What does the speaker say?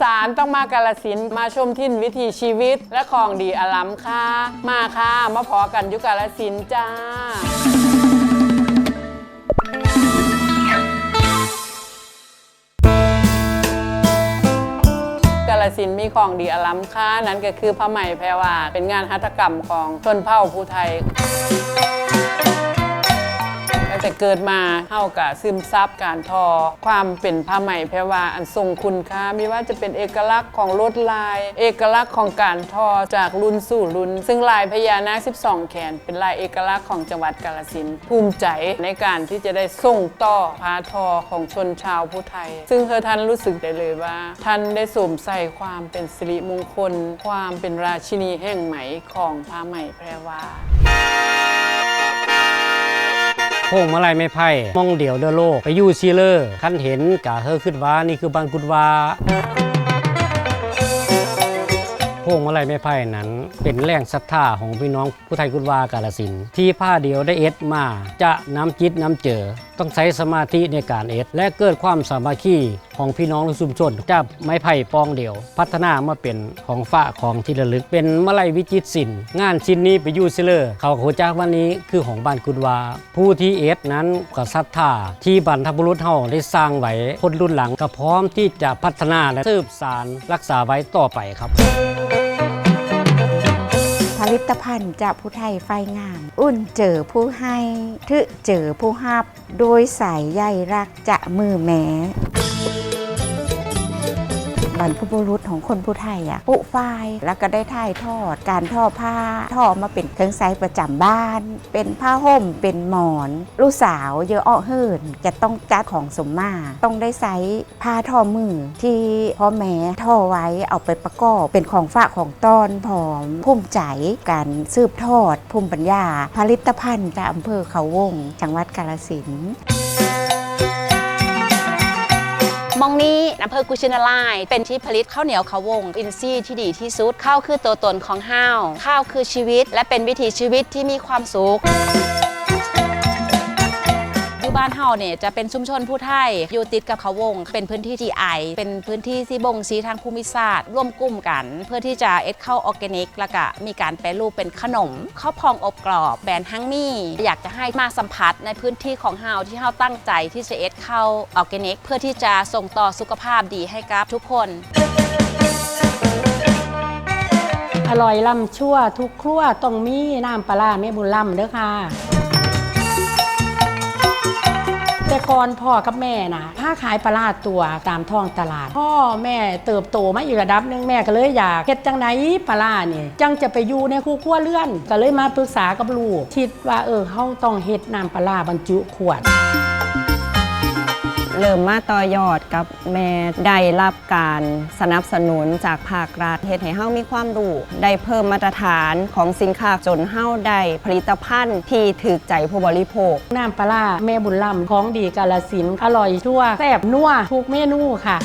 สานต้องมากาลสินธุ์มาชมทิ่นวิถีชีวิต และของดีอลัมค่ะ มาค่ะมาพอกันอยุกาลสินธุ์จ้า กาลสินธุ์มีของดีอลัมค่านั้นก็คือผ้าไหมแพรวาเป็นงานหัตถกรรมของชนเผ่าภูไทย แต่เกิดมาเท่ากับซึมซับการทอ ความเป็นผ้าไหมแพรวาอันทรงคุณค่าไม่ว่าจะเป็นเอกลักษณ์ของลวดลาย เอกลักษณ์ของการทอจากรุ่นสู่รุ่น ซึ่งลายพญานาค12 แขน เป็นลายเอกลักษณ์ของจังหวัดกาลสินธุ์ภูมิใจในการที่จะได้ส่งต่อผ้าทอของชนชาวผู้ไทย ซึ่งเธอท่านรู้สึกได้เลยว่า ท่านได้สวมใส่ความเป็นสิริมงคล ความเป็นราชินีแห่งไหมของผ้าไหมแพรวา พงมาลัยไม่ไพ่มองเดี่ยวเดอโลกไปยู่ซีเลอร์ขั้นเห็นกะเฮอขึ้นว่านี่คือบ้านกุดวาพวงมาลัยไม้ไผ่นั้น เป็นแรงศรัทธาของพี่น้องผู้ไทยกุดวากาลสินที่ผ้าเดียวได้เอ็ดมา จะน้ำจิตน้ำเจอ ต้องใช้สมาธิในการเอ็ด และเกิดความสามัคคี ของพี่น้องในชุมชนจากไม้ไผ่ปองเดียว พัฒนามาเป็นของฝ้าของที่ระลึก เป็นมาลัยวิจิตรศิลป์งานชิ้นนี้ไปอยูซิเลอร์ เขาโคจากวันนี้คือของบ้านกุดวา ผู้ที่เอ็ดนั้นก็ศรัทธาที่บรรพบุรุษเฮาได้สร้างไว้คนรุ่นหลังก็พร้อมที่จะพัฒนาและสืบสารรักษาไว้ต่อไปครับผลิตภัณฑ์จากผู้ไทยไฟงาม อุ่นเจอผู้ให้ทึเจอผู้ฮับ โดยสายใยรักจะมือแม้ บรรพบุรุษของคนผู้ไทยอะปุฝ้ายแล้วก็ได้ถ่ายทอด การทอผ้าทอมาเป็นเครื่องไซประจำบ้าน เป็นผ้าห่มเป็นหมอน ลูกสาวเยอะอ้อเฮินจะต้องจัดของสมมาต้องได้ไซผ้าทอมือที่พ่อแม่ทอไว้เอาไปประกอบเป็นของฝากของต้อนผอมภูมิใจการสืบทอดภูมิปัญญาผลิตภัณฑ์จากอำเภอเขาวง จังหวัดกาฬสินธุ์ มองนี้อำเภอกุชินาลายเป็นที่ผลิตข้าวเหนียวขาววงอินซี่ที่ดีที่สุดข้าวคือตัวตนของห้าว ข้าวคือชีวิต และเป็นวิถีชีวิตที่มีความสุข บ้านเฮาเนี่ยจะเป็นชุมชนผู้ไทยอยู่ติดกับเขาวง เป็นพื้นที่ GI เป็นพื้นที่ที่บ่งชี้ทางภูมิศาสตร์ ร่วมกลุ่มกัน เพื่อที่จะเอ็ดข้าออร์แกนิก แล้วก็มีการแปรรูปเป็นขนมข้าวพองอบกรอบแบรนด์ฮังมี่ อยากจะให้มาสัมผัสในพื้นที่ของเฮาที่เฮาตั้งใจที่จะเอ็ดข้าออร์แกนิก เพื่อที่จะส่งต่อสุขภาพดีให้กับทุกคนอร่อยล่ำชั่วทุกครัวต้องมีน้ำปลาร้าแม่บุญล่ำเด้อค่ะ แต่ก่อนพ่อกับแม่นะผ้าขายปลาร้าตัวตามท้องตลาด พ่อแม่เติบโตมาอีกระดับนึงแม่ก็เลยอยากเฮ็ดจังไหนปลาร้านี่ยจังจะไปอยู่ในคู่ขั้วเลื่อน ก็เลยมาปรึกษากับลูกคิดว่าเออเขาต้องเฮ็ดน้ำปลาบรรจุขวด เริ่มมาต่อยอดกับแม่ได้รับการสนับสนุนจากภาครัฐเฮ็ดให้เฮามีความรู้ได้เพิ่มมาตรฐานของสินค้าจนเฮาได้ผลิตภัณฑ์ที่ถูกใจผู้บริโภค น้ำปลาแม่บุญล่ำของดีกาลสินอร่อยทั่วแซ่บนัวทุกเมนูค่ะ